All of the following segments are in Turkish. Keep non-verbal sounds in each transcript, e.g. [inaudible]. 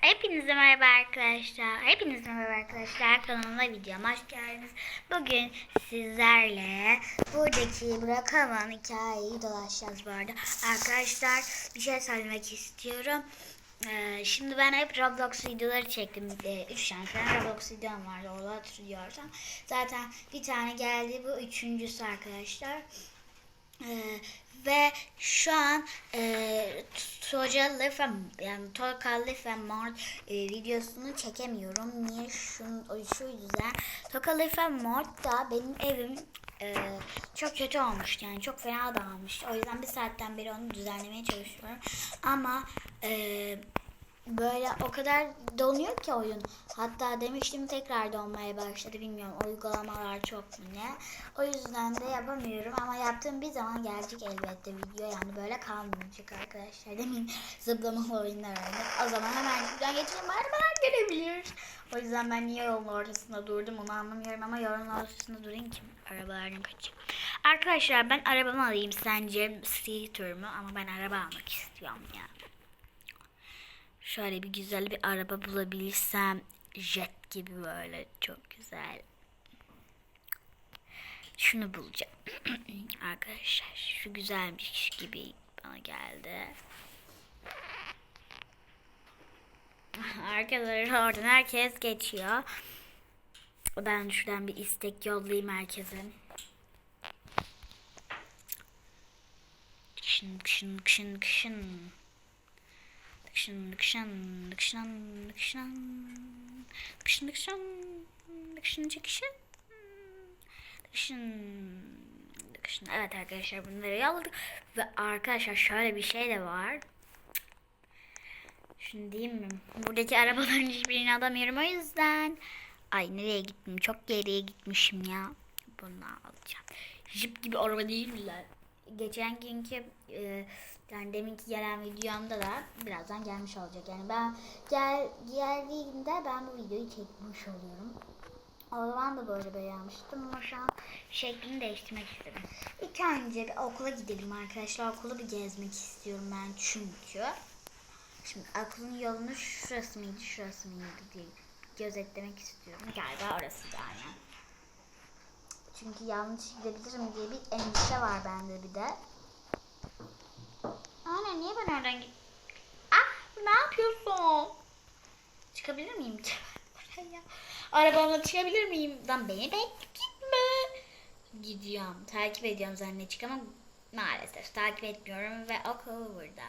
Hepinize merhaba arkadaşlar. Hepinize merhaba arkadaşlar. Kanalıma videoma hoş geldiniz. Bugün sizlerle buradaki bırakamam hikayeyi dolaşacağız bu arada. Arkadaşlar bir şey söylemek istiyorum. Ee, şimdi ben hep Roblox videoları çektim. Ee, üç tane falan Roblox videom vardı. Orada hatırlıyorsam. Zaten bir tane geldi. Bu üçüncüsü arkadaşlar. Ee, ve şu an e, Toca Live ve- yani Toka Live ve Mort e, videosunu çekemiyorum. Niye? Şun, şu yüzden. Toka Live ve Mort da benim evim e, çok kötü olmuş. Yani çok fena dağılmış. O yüzden bir saatten beri onu düzenlemeye çalışıyorum. Ama e, böyle o kadar donuyor ki oyun. Hatta demiştim tekrar donmaya başladı. Bilmiyorum uygulamalar çok mu ne. O yüzden de yapamıyorum ama yaptığım bir zaman gelecek elbette video. Yani böyle kalmayacak arkadaşlar. Demin zıplamalı oyunlar oynadık. O zaman hemen buradan geçelim. Arabalar görebilir. O yüzden ben niye yolun ortasında durdum onu anlamıyorum ama yolun ortasında durayım ki arabalardan kaçayım. Arkadaşlar ben arabamı alayım sence scooter mu? Ama ben araba almak istiyorum ya. Şöyle bir güzel bir araba bulabilirsem jet gibi böyle çok güzel. Şunu bulacağım. [clears throat] Arkadaşlar şu güzelmiş gibi bana geldi. Arkadaşlar oradan herkes geçiyor. Ben şuradan bir istek yollayayım herkese. Kışın kışın kışın kışın. Dıkşın dıkşın dıkşın dıkşın dıkşın dıkşın dıkşın çıkışın dıkşın Evet arkadaşlar bunları yolladık ve arkadaşlar şöyle bir şey de var Şunu diyeyim mi? Buradaki arabaların hiçbirini alamıyorum o yüzden Ay nereye gittim? Çok geriye gitmişim ya. Bunu alacağım. Jip gibi araba değiller. Geçen günkü e, yani deminki gelen videomda da birazdan gelmiş olacak. Yani ben gel geldiğinde ben bu videoyu çekmiş oluyorum. O zaman da böyle beğenmiştim ama şu an şeklini değiştirmek istedim. İlk önce bir okula gidelim arkadaşlar. Okulu bir gezmek istiyorum ben çünkü. Şimdi okulun yolunu şurası mıydı şurası mıydı diye gözetlemek istiyorum. Galiba orası yani. Çünkü yanlış gidebilirim diye bir endişe var bende bir de. Niye ben oradan git? Ah ne yapıyorsun? Çıkabilir miyim? [laughs] Arabamla çıkabilir miyim? Lan beni bekle gitme. Gidiyorum. Takip ediyorum zannedecek ama maalesef takip etmiyorum ve okul burada.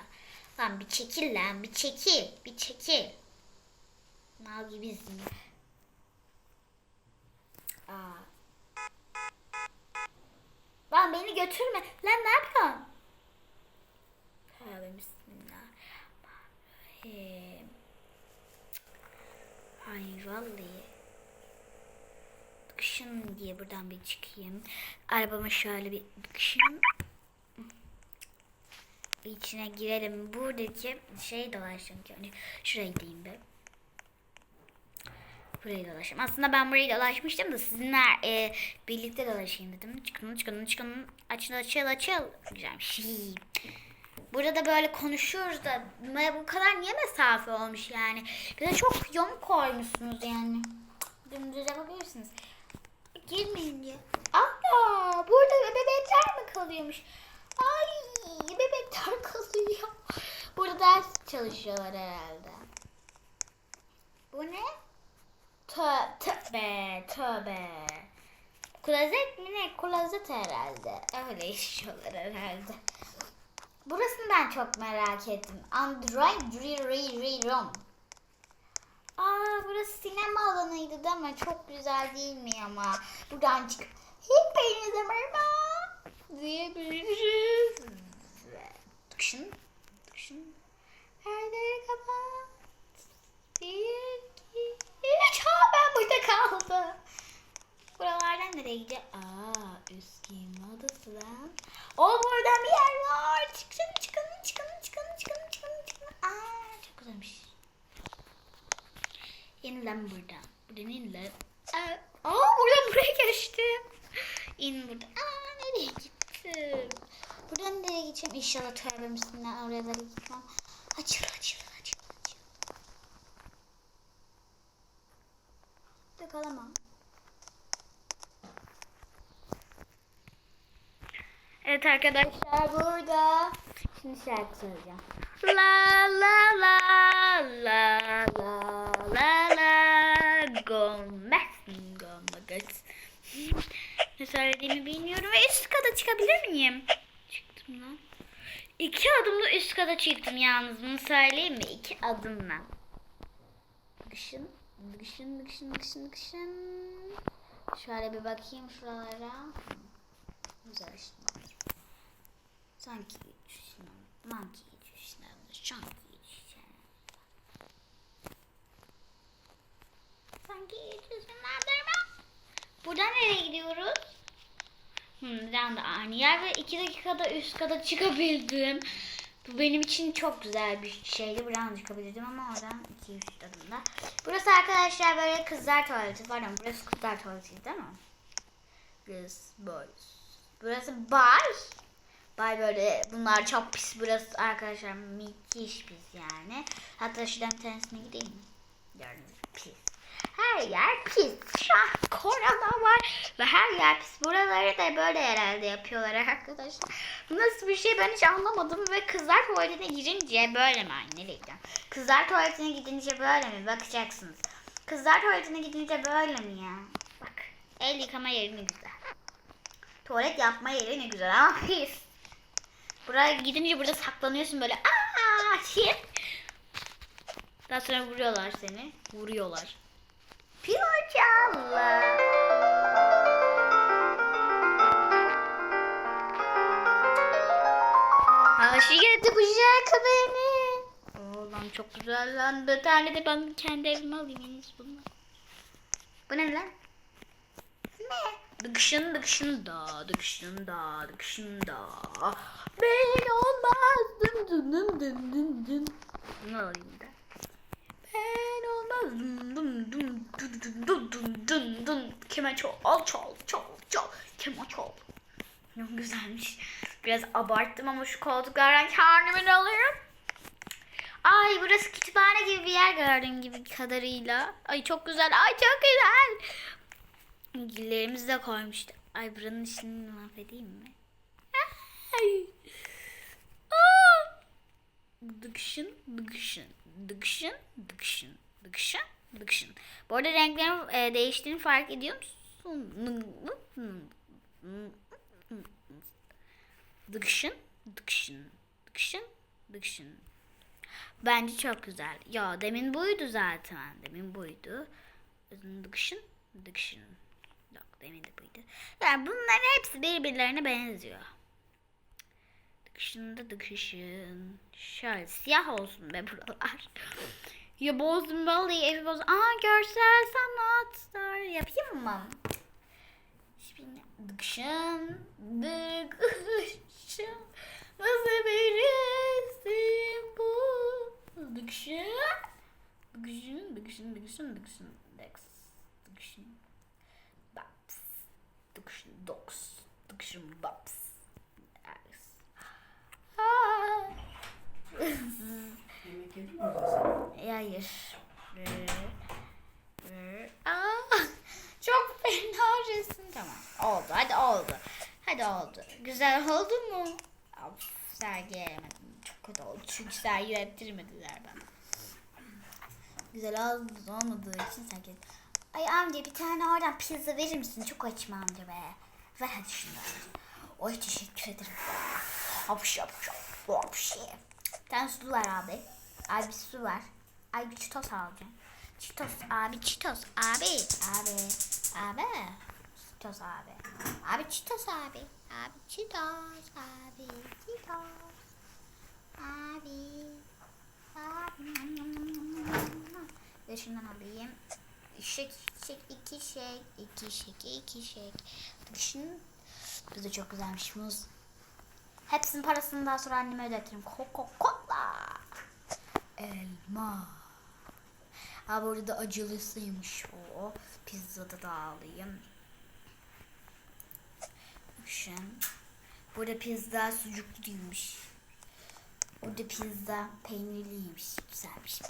Lan bir çekil lan bir çekil. Bir çekil. Mal gibisin. Aa. Lan beni götürme. Lan ne yapıyorsun? Tövbe bismillahirrahmanirrahim. Ay vallahi. Kışın diye buradan bir çıkayım. Arabama şöyle bir kışın içine girelim. Buradaki şey dolaşacağım ki. Hani şurayı diyeyim be. Burayı dolaşayım. Aslında ben burayı dolaşmıştım da sizinle e, birlikte dolaşayım dedim. Çıkın çıkın çıkın. Açıl açıl açıl. Güzelmiş. Burada da böyle konuşuyoruz da bu kadar niye mesafe olmuş yani? Bir de çok yamuk koymuşsunuz yani. Dümdüz yapabilirsiniz. Girmeyin diye. Aa, burada bebekler mi kalıyormuş? Ay, bebekler [laughs] kalıyor. Burada ders çalışıyorlar herhalde. Bu ne? Tö tövbe tövbe. Klozet mi ne? Klozet herhalde. Öyle [laughs] işiyorlar herhalde. Burasını ben çok merak ettim. Android Room. Aa burası sinema alanıydı değil mi? Çok güzel değil mi ama? Buradan çık. Hepinize merhaba. Diyebiliriz. Dıkşın. Dıkşın. Perdeleri kapat. Bir, iki, üç. Ha ben burada kaldım. Buralardan nereye gideceğim? Aa, üst giyinme odası lan. O buradan bir yer var. Çıkın, çıkın, çıkın, çıkın, çıkın, çıkın, çıkın. Aa, çok güzelmiş. Buradan. Buradan in lan. Aa, aa buradan buraya geçtim. İn buradan. Aa, nereye gittim? Buradan nereye gideceğim? İnşallah tövbe üstünden oraya da gitmem. Açıl, açıl. yakalama. Evet arkadaşlar burada şimdi şarkı söyleyeceğim. La la la la la la la Gomez Gomez Ne söylediğimi bilmiyorum ve üst kata çıkabilir miyim? Çıktım lan. İki adımla üst kata çıktım yalnız bunu söyleyeyim mi? İki adımla. Dışın, dışın, dışın, dışın, dışın. Şöyle bir bakayım şuralara. Güzel işte. Sanki düşünüyorum. Monkey düşünüyorum. Şanki düşünüyorum. Sanki düşünüyorum. Buradan nereye gidiyoruz? Hmm, bir anda aynı yer ve iki dakikada üst kata çıkabildim. Bu benim için çok güzel bir şeydi. Buradan çıkabildim ama oradan iki üç adımda. Burası arkadaşlar böyle kızlar tuvaleti. Pardon burası kızlar tuvaleti değil mi? Kız boys. Burası bay. Bay böyle bunlar çok pis. Burası arkadaşlar müthiş pis yani. Hatta şuradan tersine gideyim mi? Gördüğünüz pis. Her yer pis. Şu an korona var ve her yer pis. Buraları da böyle herhalde yapıyorlar arkadaşlar. Nasıl bir şey ben hiç anlamadım ve kızlar tuvaletine girince böyle mi? Ay nereye? Kızlar tuvaletine gidince böyle mi? Bakacaksınız. Kızlar tuvaletine gidince böyle mi ya? Bak el yıkama yeri ne güzel. Tuvalet yapma yeri ne güzel ama pis. Buraya gidince burada saklanıyorsun böyle. Aa, şey. Daha sonra vuruyorlar seni. Vuruyorlar. Piyacalı. Aşık etti bu şarkı beni. Oo lan çok güzel lan. Bir tane de ben kendi evime alayım en iyisi. Bu ne lan? Ne? Dıkşın dıkşın da dıkşın da dıkşın da Ben olmazdım dın dın dın dın dın Bunu alayım da Ben olmazdım dın dın dın dın dın dın dın dın Kemal çal al çal çal çal Kemal çal Çok güzelmiş Biraz abarttım ama şu koltuklardan kendimi alıyorum Ay burası kütüphane gibi bir yer gördüğüm gibi kadarıyla. Ay çok güzel. Ay çok güzel. Gillerimizi de koymuştu. Ay buranın işini mahvedeyim mi? Ay. Dıkşın, dıkşın, dıkşın, dıkşın, dıkşın, dıkşın. Bu arada renklerin e, değiştiğini fark ediyor musun? Dıkşın, dıkşın, dıkşın, dıkşın. Bence çok güzel. Ya demin buydu zaten. Demin buydu. Dıkşın, dıkşın. Yok demin de buydu. Yani bunların hepsi birbirlerine benziyor. Dıkışında dıkışın. Şöyle siyah olsun be buralar. ya bozdum vallahi evi boz. Aa görsel sanatlar yapayım mı? Şimdi dıkışın. Dıkışın. Nasıl bir resim bu? Dıkışın. Dıkışın, dıkışın, dıkışın, dıkışın. Dıkışın. Dıkışın. Baps. Dıkışın, doks. Dıkışın, baps. Hayır. Ee, ee, Aa, [laughs] çok fena resim. Tamam. Oldu. Hadi oldu. Hadi oldu. Güzel oldu mu? Of, sergileyemedim. Çok kötü oldu. Çünkü sergilettirmediler bana. Güzel oldu olmadığı için sergiledim. Ay amca bir tane oradan pizza verir misin? Çok açım amca be. Ver hadi şunu. Oy teşekkür ederim. Hapş hapş hapş. Bir tane su abi. Abi su ver. Ay bir çitos alacağım. Çitos abi çitos abi. Abi. Abi. Çitos abi. Abi çitos abi. Abi çitos abi. Çitos. Abi. Abi. Ve şundan alayım. Şek, şek, iki şek, iki şek, iki şek. Düşün. Bu da çok güzelmiş muz. Hepsinin parasını daha sonra anneme ödetirim. Coca-Cola. Elma. Ha burada da acılısıymış o. Pizzada da alayım. Düşün. Burada pizza sucuklu değilmiş. Burada pizza peynirliymiş. Güzelmiş be.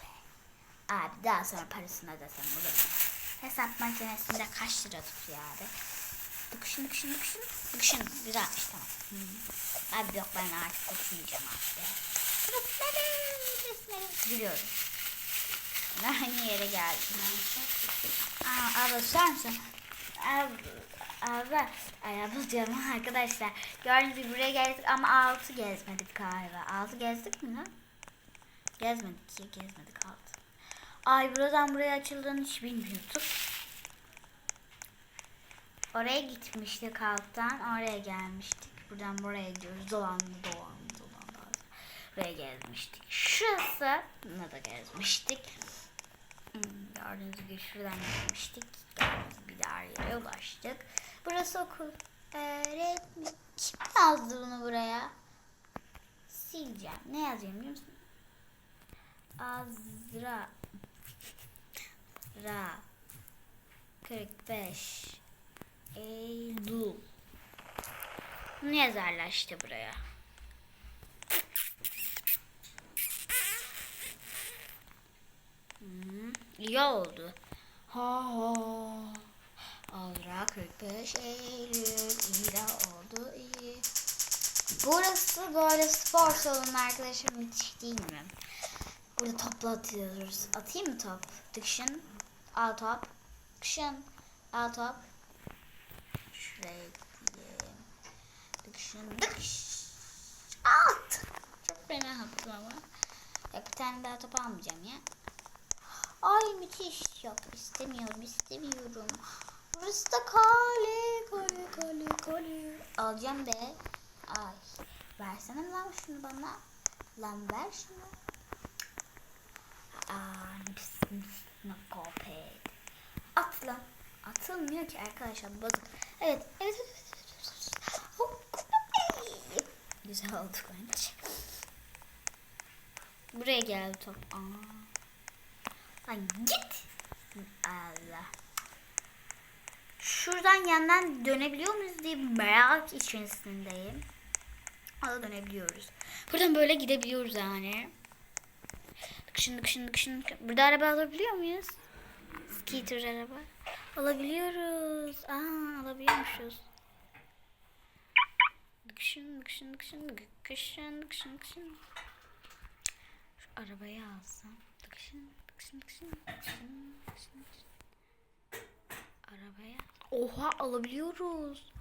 Abi daha sonra parasını ödesem olur mu? Hesap makinesinde kaç lira tutuyor abi? Dıkışın dıkışın dıkışın. Dıkışın. Güzelmiş tamam. Hmm. Abi yok ben artık okumayacağım abi. Gülüyorum. Aynı yere geldim. Aa, abla sen misin? Abla, abla, ay abla [laughs] arkadaşlar. Gördüğünüz gibi buraya geldik ama altı gezmedik galiba. Altı gezdik mi lan? Gezmedik ya gezmedik altı. Ay buradan buraya açıldığını hiç bilmiyorduk. Oraya gitmiştik alttan. Oraya gelmiştik. Buradan buraya gidiyoruz. Dolandı dolandı dolandı. Buraya gezmiştik. Şurası da gezmiştik. Hmm, Gördüğünüz gibi şuradan gelmiştik. Bir daha yere ulaştık. Burası okul. Öğretmen. Kim yazdı bunu buraya? Sileceğim. Ne yazıyorum biliyor musun? Azra. Ra. 45. Eylül. Bunu yazarlar işte buraya. Hmm, iyi oldu. Ha ha. Azra 45 Eylül. De oldu iyi. Burası böyle spor salonu arkadaşlar müthiş değil mi? Burada topla atıyoruz. Atayım mı top? Dıkşın. Al top. Dıkşın. Al top. Şuraya gideyim. Dıkşın. Dıkş. At. Çok fena attım ama. Ya bir tane daha top almayacağım ya. Ay müthiş. Yok istemiyorum istemiyorum. Burası da kale kale kale kale. Alacağım be. Ay. Versene lan şunu bana. Lan ver şunu. Aa, bismillah kopet. At lan. Atılmıyor ki arkadaşlar bozuk. Evet. Evet. evet. Güzel oldu bence. Buraya geldi top. Aa. Lan git. Allah. Şuradan yandan dönebiliyor muyuz diye merak içerisindeyim. Ama dönebiliyoruz. Buradan böyle gidebiliyoruz yani. Dıkşın dıkşın dıkşın. Burada araba alabiliyor muyuz? Skater araba. Alabiliyoruz. Aa alabiliyormuşuz. Dıkşın dıkşın dıkşın dıkşın dıkşın dıkşın. Şu arabayı alsam. Dıkşın Arabaya. Oha alabiliyoruz.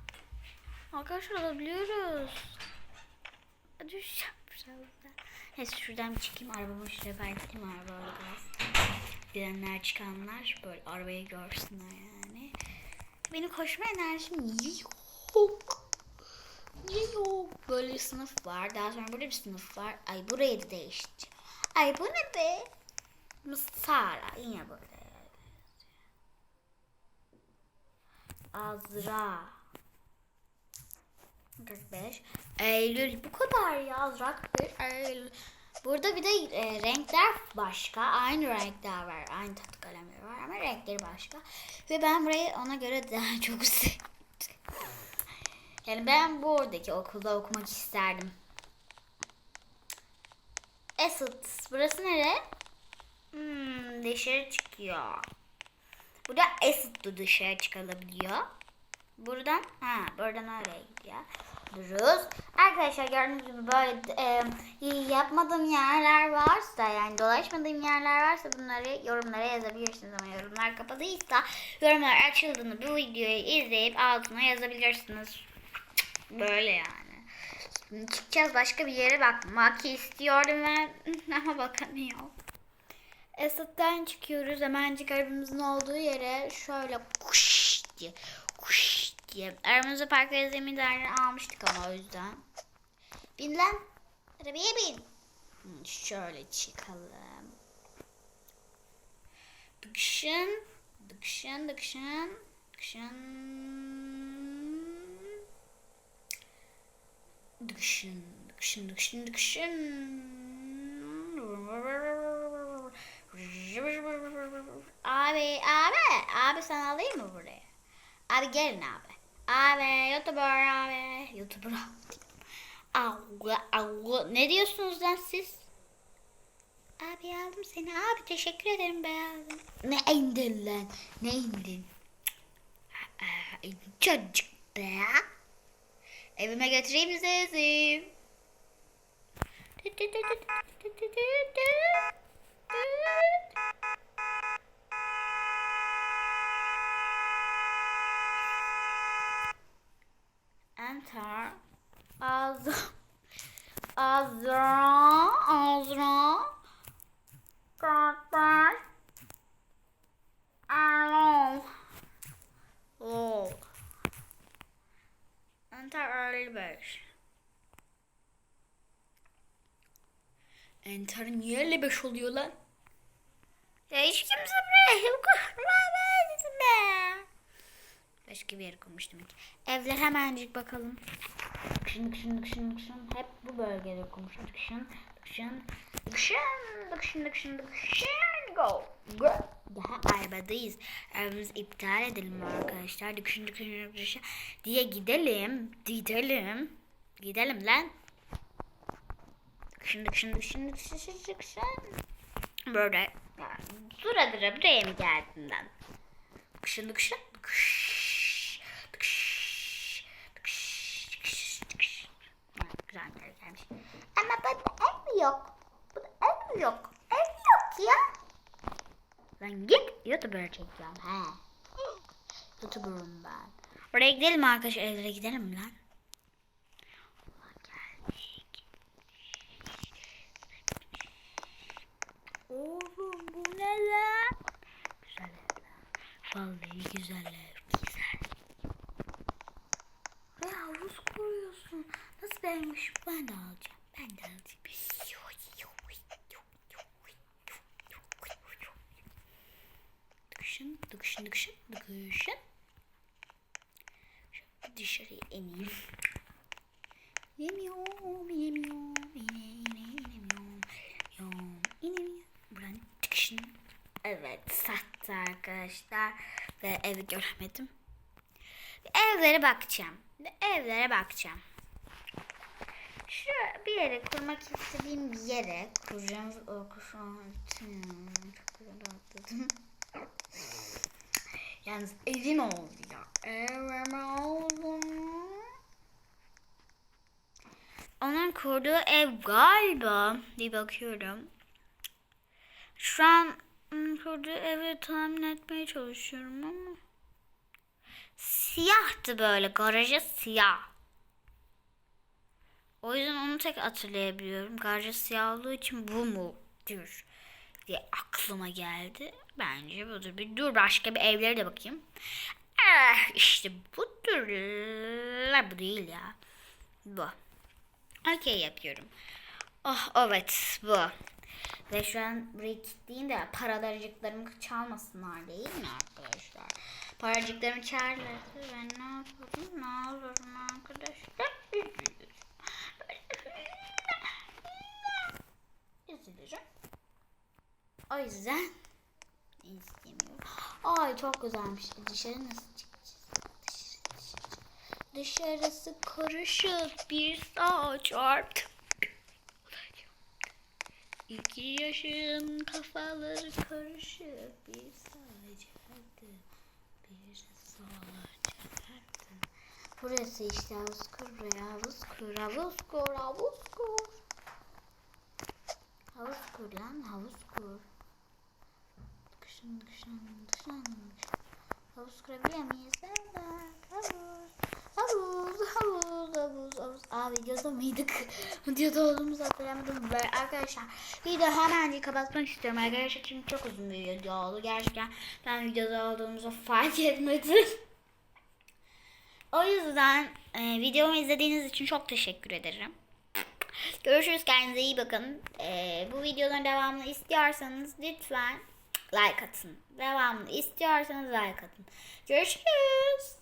Arkadaşlar alabiliyoruz. Düşeceğim şuradan. Neyse şuradan bir çıkayım. Arabamı şuraya belirteyim araba orada biraz. Gidenler çıkanlar böyle arabayı görsünler yani. Benim koşma enerjim yok. Yok. Böyle bir sınıf var. Daha sonra burada bir sınıf var. Ay burayı da değiştireceğim. Ay bu ne be? Sara yine böyle. Azra. 45. Eylül bu kadar ya Azra 45. Eylül. Burada bir de e, renkler başka. Aynı renkler var. Aynı tatlı kalemleri var ama renkleri başka. Ve ben burayı ona göre [laughs] daha çok sevdim. Yani ben buradaki okulda okumak isterdim. Esut. Burası nere? Hmm, dışarı çıkıyor. Burada Esut'lu dışarı çıkabiliyor. Buradan, ha buradan oraya gidiyor. Duruz. Arkadaşlar gördüğünüz gibi böyle e, yapmadığım yerler varsa yani dolaşmadığım yerler varsa bunları yorumlara yazabilirsiniz ama yorumlar kapalıysa yorumlar açıldığını bu videoyu izleyip altına yazabilirsiniz. Böyle yani. Şimdi çıkacağız başka bir yere bakmak istiyordum ben [laughs] ama bakamıyorum. Esat'tan çıkıyoruz. Hemencik arabamızın olduğu yere şöyle kuş diye kuş diye. Aramızda park ve zeminlerini almıştık ama o yüzden. Bin lan. Arabaya bin. Şöyle çıkalım. Dıkşın. Dıkşın dıkşın. Dıkşın. Dıkşın. Dıkşın dıkşın dıkşın. Abi abi sen alayım mı buraya? Abi gelin abi. Abi YouTuber abi. YouTuber abi. Allah. Ne diyorsunuz lan siz? Abi aldım seni. Abi teşekkür ederim be aldım. Ne indin lan? Ne indin? Çocuk be. Evime götüreyim sizi. Enter. Azra. Azra. Azra. Karakter. Erol. Oh. Enter 55. Enter niye 55 oluyor lan? Ya hiç kimse buraya kurmamaz be. Başka bir yere koymuştum. Evler hemencik bakalım. Kışın kışın kışın kışın hep bu bölgede okumuşum. Kışın kışın kışın kışın kışın kışın go go. Daha arabadayız. Evimizi iptal edelim arkadaşlar. Kışın kışın kışın diye gidelim. Gidelim. Gidelim lan. Kışın kışın kışın kışın kışın. Böyle dura dura buraya mı geldin lan? Kışın kışın kış kış kış kış kış. Yani Güzel bir yere gelmiş. Ama burada ev yok? Burada ev yok? Ev yok ya. Lan git YouTuber çekeceğim he. YouTuber'ım ben. Oraya gidelim arkadaşlar evlere gidelim lan? Oğlum bu ne lan? Güzel evler. Vallahi güzel ev. Güzel. Ve havuz koyuyorsun. Nasıl beğenmiş? Ben de alacağım. Ben de alacağım. Dıkışın, dıkışın, dıkışın. Şöyle dışarıya ineyim. Yemiyorum, yemiyorum, yine, yine, inemiyorum. Yom, inemiyorum. Buranın dıkışın. Evet, sattı arkadaşlar. Ve evi göremedim. Evlere bakacağım. Evlere bakacağım. Şu bir yere kurmak istediğim bir yere kuracağım. Kuşağın Çok güzel atladım. Yalnız evim oldu ya. Evim oldu. Onun kurduğu ev galiba. Bir bakıyorum. Şu an hmm, kurduğu evi tahmin etmeye çalışıyorum ama. Siyahtı böyle. Garajı siyah. O yüzden onu tek hatırlayabiliyorum. Garajı siyah olduğu için bu mudur diye aklıma geldi. Bence budur. Bir dur başka bir evlere de bakayım. Eh, işte budur. La bu değil ya. Bu. Okey yapıyorum. Oh evet bu. Ve şu an burayı kilitleyeyim de paralarcıklarımı çalmasınlar değil mi arkadaşlar? Paracıklarımı çağırırlarsa ben ne yaparım? Ne yaparım arkadaşlar? Üzülürüm. Üzülürüm. O yüzden. Ay çok güzelmiş. Dışarı nasıl çıkacağız? Dışarı, dışarı. Dışarısı karışık bir sağa çarptı. İki yaşın kafaları karışık bir sağa çarptı. Bir sağa çarptı. Burası işte havuz kur buraya havuz kur havuz kur havuz kur. Havuz kur lan havuz kur. Kışın kışın kışın. Havuz kurabiliyor muyuz? Evet havuz. Havuz havuz havuz havuz. Aa videoda mıydık? [laughs] videoda olduğumuzu hatırlamadım. Böyle arkadaşlar video hemen kapatmak istiyorum arkadaşlar çünkü çok uzun bir video oldu. Gerçekten ben videoda olduğumuzu fark [laughs] etmedim. O yüzden e, videomu izlediğiniz için çok teşekkür ederim. Görüşürüz. Kendinize iyi bakın. E, bu videonun devamını istiyorsanız lütfen like atın. Devamını istiyorsanız like atın. Görüşürüz.